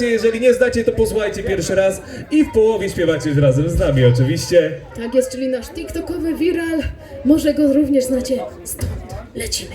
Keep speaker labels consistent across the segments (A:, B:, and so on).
A: Jeżeli nie znacie, to posłuchajcie pierwszy raz i w połowie śpiewacie razem z nami oczywiście.
B: Tak jest, czyli nasz TikTokowy viral. Może go również znacie. Stąd lecimy.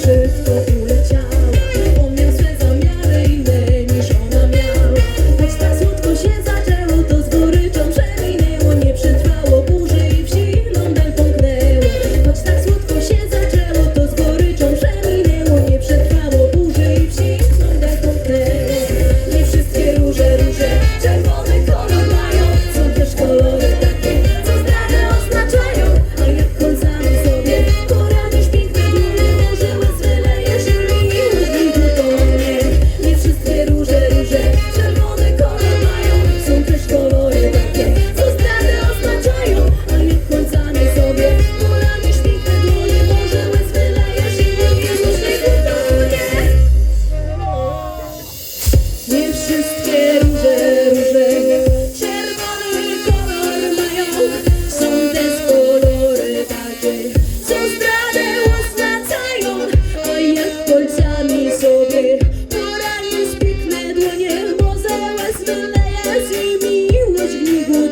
B: sister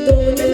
B: Tony.